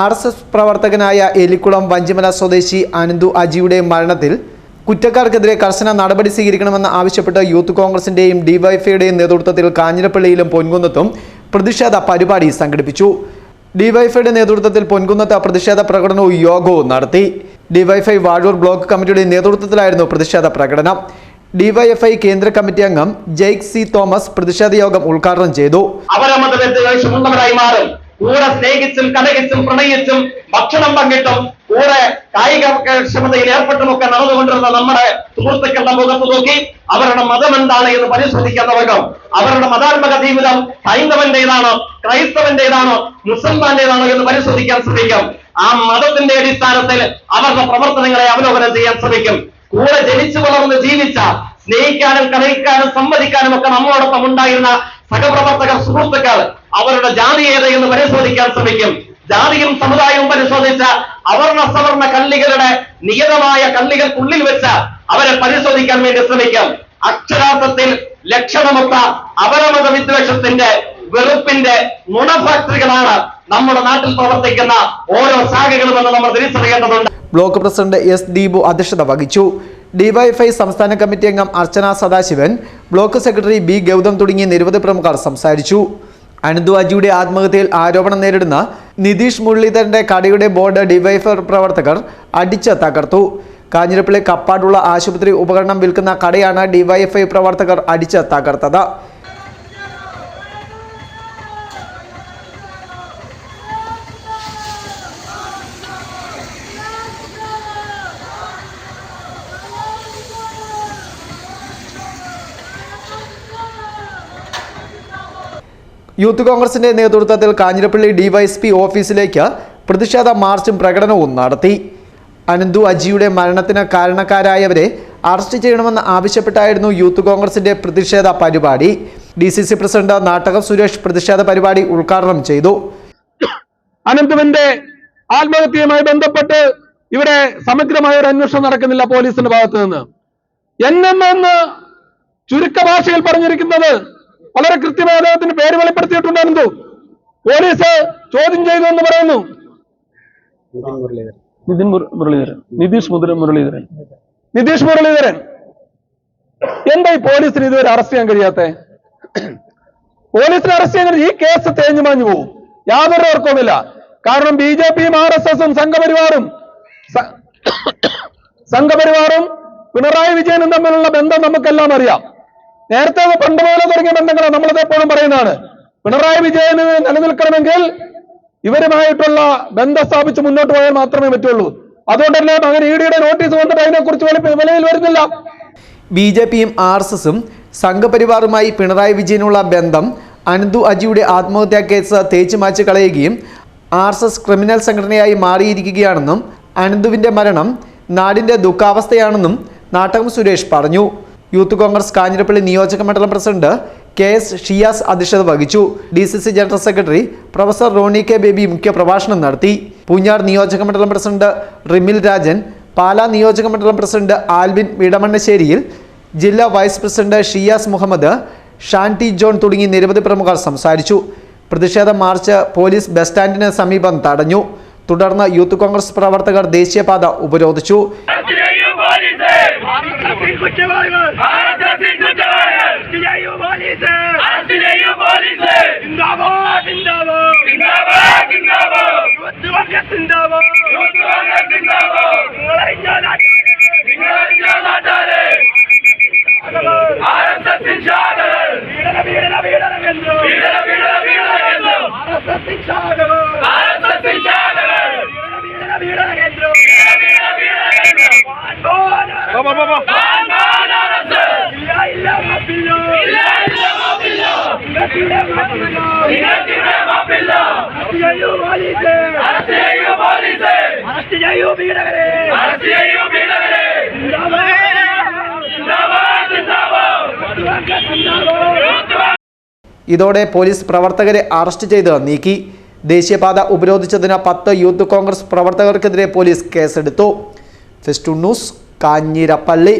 R S S പ്രവർത്തകനായ എലിക്കുളം വഞ്ചിമല സ്വദേശി അനന്തു അജിയുടെ മരണത്തിൽ കുറ്റക്കാർക്കെതിരെ കർശന നടപടി സ്വീകരിക്കണമെന്ന് ആവശ്യപ്പെട്ട് യൂത്ത് കോൺഗ്രസിന്റെയും ഡിവൈഫൈയുടെയും നേതൃത്വത്തിൽ കാഞ്ഞിരപ്പള്ളിയിലും പൊൻകുന്നത്തും പ്രതിഷേധ പരിപാടി സംഘടിപ്പിച്ചു. ഡിവൈഫൈയുടെ നേതൃത്വത്തിൽ പൊൻകുന്നത്ത് പ്രതിഷേധ പ്രകടനവും യോഗവും നടത്തി. ഡിവൈഫൈ വാഴൂർ ബ്ലോക്ക് കമ്മിറ്റിയുടെ നേതൃത്വത്തിലായിരുന്നു പ്രതിഷേധ പ്രകടനം. ഡിവൈഎഫ്ഐ കേന്ദ്ര കമ്മിറ്റി അംഗം ജെയ്ക് സി തോമസ് പ്രതിഷേധ യോഗം ഉദ്ഘാടനം ചെയ്തു. കൂടെ സ്നേഹിച്ചും കലഹിച്ചും പ്രണയിച്ചും ഭക്ഷണം പങ്കിട്ടും കൂടെ കായിക ക്ഷമതയിൽ ഏർപ്പെട്ടുമൊക്കെ നടന്നുകൊണ്ടിരുന്ന നമ്മുടെ സുഹൃത്തുക്കളുടെ മുഖത്ത് നോക്കി അവരുടെ മതം എന്താണ് എന്ന് പരിശോധിക്കാൻ തുടങ്ങും. അവരുടെ മതാത്മക ജീവിതം ഹൈന്ദവന്റേതാണോ ക്രൈസ്തവന്റേതാണോ മുസൽമാന്റേതാണോ എന്ന് പരിശോധിക്കാൻ ശ്രമിക്കും. ആ മതത്തിന്റെ അടിസ്ഥാനത്തിൽ അവരുടെ പ്രവർത്തനങ്ങളെ അവലോകനം ചെയ്യാൻ ശ്രമിക്കും. കൂടെ ജനിച്ചു വളർന്ന് ജീവിച്ച സ്നേഹിക്കാനും കലഹിക്കാനും സമ്മതിക്കാനും ഒക്കെ നമ്മളോടൊപ്പം ഉണ്ടായിരുന്ന സഹപ്രവർത്തകർ സുഹൃത്തുക്കൾ അവരുടെ ജാതി ഏത് എന്ന് പരിശോധിക്കാൻ ശ്രമിക്കും. ജാതിയും സമുദായവും പരിശോധിച്ച അവർണ സവർണ കള്ളികളുടെ നിയതമായ കള്ളികൾക്കുള്ളിൽ വെച്ച് അവരെ പരിശോധിക്കാൻ വേണ്ടി ശ്രമിക്കും. അക്ഷരാർത്ഥത്തിൽ ലക്ഷണമൊത്ത അപരമത വിദ്വേഷത്തിന്റെ വെറുപ്പിന്റെ നുണഫാക്ടറികളാണ് നമ്മുടെ നാട്ടിൽ പ്രവർത്തിക്കുന്ന ഓരോ ശാഖകളും എന്ന് നമ്മൾ തിരിച്ചറിയേണ്ടതുണ്ട്. ബ്ലോക്ക് പ്രസിഡന്റ് എസ് ദീപു അധ്യക്ഷത വഹിച്ചു. ഡിവൈഫൈ സംസ്ഥാന കമ്മിറ്റി അംഗം Archana Sadasivan block secretary B Gautham തുടങ്ങിയ നിരവധി പ്രമുഖർ സംസാരിച്ചു. അനന്തുവാജിയുടെ ആത്മഹത്യയിൽ ആരോപണം നേരിടുന്ന നിതീഷ് മുരളീധരന്റെ കടയുടെ ബോർഡ് ഡിവൈഫർ പ്രവർത്തകർ അടിച്ച് തകർത്തു കാഞ്ഞിരപ്പള്ളി കപ്പാടുള്ള ആശുപത്രി ഉപകരണം വിൽക്കുന്ന കടയാണ് ഡിവൈഎഫ്ഐ പ്രവർത്തകർ അടിച്ച് തകർത്തത് യൂത്ത് കോൺഗ്രസിന്റെ നേതൃത്വത്തിൽ കാഞ്ഞിരപ്പള്ളി ഡിവൈഎസ്പി ഓഫീസിലേക്ക് പ്രതിഷേധ മാർച്ചും പ്രകടനവും നടത്തി. അനന്തു അജിയുടെ മരണത്തിന് കാരണക്കാരായവരെ അറസ്റ്റ് ചെയ്യണമെന്ന് ആവശ്യപ്പെട്ടായിരുന്നു യൂത്ത് കോൺഗ്രസിന്റെ പ്രതിഷേധ പരിപാടി. D C C president Nattakam Suresh പ്രതിഷേധ പരിപാടി ഉദ്ഘാടനം ചെയ്തു. അനന്തുവിന്റെ ആത്മഹത്യയുമായി ബന്ധപ്പെട്ട് ഇവിടെ സമഗ്രമായ ഒരു അന്വേഷണം നടക്കുന്നില്ല പോലീസിന്റെ ഭാഗത്ത് നിന്ന്. എൻ എം എന്ന് ചുരുക്ക ഭാഷയിൽ പറഞ്ഞിരിക്കുന്നത് വളരെ കൃത്യമായ അദ്ദേഹത്തിന്റെ പേര് പോലീസ് ചോദ്യം ചെയ്തു എന്ന് പറയുന്നു. നിതിൻ മുര- മുരളീധരൻ. നിതീഷ് മുരളീധരൻ. നിതീഷ് മുരളീധരൻ. എന്താ ഈ പോലീസിന് ഇതുവരെ അറസ്റ്റ് ചെയ്യാൻ കഴിയാത്ത? പോലീസിന് അറസ്റ്റ് ചെയ്യാൻ ഈ കേസ് തേഞ്ഞു മാഞ്ഞു പോകും യാതൊരു തർക്കവുമില്ല. കാരണം ബി ജെ പിയും ആർ എസ് എസും സംഘപരിവാറും സംഘപരിവാറും പിണറായി വിജയനും തമ്മിലുള്ള ബന്ധം നമുക്കെല്ലാം അറിയാം. നേരത്തെ പണ്ട് പോലെ തുടങ്ങിയ ബന്ധങ്ങളാണ് നമ്മളത് എപ്പോഴും പറയുന്നതാണ്. പിണറായി വിജയന് നിലനിൽക്കണമെങ്കിൽ ഇവരുമായിട്ടുള്ള ബന്ധം സ്ഥാപിച്ച് മുന്നോട്ട് പോയാൽ മാത്രമേ പറ്റുള്ളൂ. അതുകൊണ്ട് തന്നെ മകൻ ഇ ഡിയുടെ നോട്ടീസ് വന്നിട്ട് അതിനെക്കുറിച്ച് വിലയിൽ വരുന്നില്ല. ബി ജെ പിയും ആർ എസ് എസും സംഘപരിവാറുമായി പിണറായി വിജയനുള്ള ബന്ധം അനന്തു അജിയുടെ ആത്മഹത്യാ കേസ് തേച്ചു മാച്ച് കളയുകയും ആർ എസ് എസ് ക്രിമിനൽ സംഘടനയായി മാറിയിരിക്കുകയാണെന്നും അനന്തുവിന്റെ മരണം നാടിന്റെ ദുഃഖാവസ്ഥയാണെന്നും നാട്ടകം സുരേഷ് പറഞ്ഞു. യൂത്ത് കോൺഗ്രസ് കാഞ്ഞിരപ്പള്ളി നിയോജക മണ്ഡലം പ്രസിഡന്റ് കെ എസ് ഷിയാസ് അധ്യക്ഷത വഹിച്ചു. D C C general secretary professor Ronnie K Baby മുഖ്യപ്രഭാഷണം നടത്തി. പൂഞ്ഞാർ നിയോജക മണ്ഡലം പ്രസിഡന്റ് റിമിൽ രാജൻ പാലാ നിയോജക മണ്ഡലം പ്രസിഡന്റ് ആൽവിൻ വിടമണ്ണശ്ശേരിയിൽ ജില്ലാ വൈസ് പ്രസിഡന്റ് ഷിയാസ് മുഹമ്മദ് ഷാൻടി ജോൺ തുടങ്ങി നിരവധി പ്രമുഖർ സംസാരിച്ചു. പ്രതിഷേധ മാർച്ച് പോലീസ് ബസ് സ്റ്റാൻഡിന് സമീപം തടഞ്ഞു. തുടർന്ന് യൂത്ത് കോൺഗ്രസ് പ്രവർത്തകർ ദേശീയപാത ഉപരോധിച്ചു. പോലീസ്. Arrest police. സിന്ദാബാദ് സിന്ദാബാദ് സിന്ദാബാദ് സിന്ദാബാദ് യൂത്ത് കോൺഗ്രസ് സിന്ദാബാദ് യൂത്ത് കോൺഗ്രസ് സിന്ദാബാദ് നിങ്ങളറിഞ്ഞ നാട്ടാരെ. നിങ്ങളറിഞ്ഞ നാട്ടാരെ. ആർ എസ് എസ് ശാഖകൾ പീഡന പീഡന പീഡന കേന്ദ്രം. പീഡന പീഡന പീഡന കേന്ദ്രം. ആർ എസ് എസ് ശാഖകൾ ആർ എസ് എസ് ശാഖകൾ പീഡന പീഡന പീഡന കേന്ദ്രം. പീഡന പീഡന പീഡന കേന്ദ്രം. ബാബാ ബാബാ ഇതോടെ പോലീസ് പ്രവർത്തകരെ അറസ്റ്റ് ചെയ്ത് നീക്കി. ദേശീയപാത ഉപരോധിച്ചതിന് പത്ത് യൂത്ത് കോൺഗ്രസ് പ്രവർത്തകർക്കെതിരെ പോലീസ് കേസെടുത്തു. ഫെസ്റ്റു ന്യൂസ് കാഞ്ഞിരപ്പള്ളി.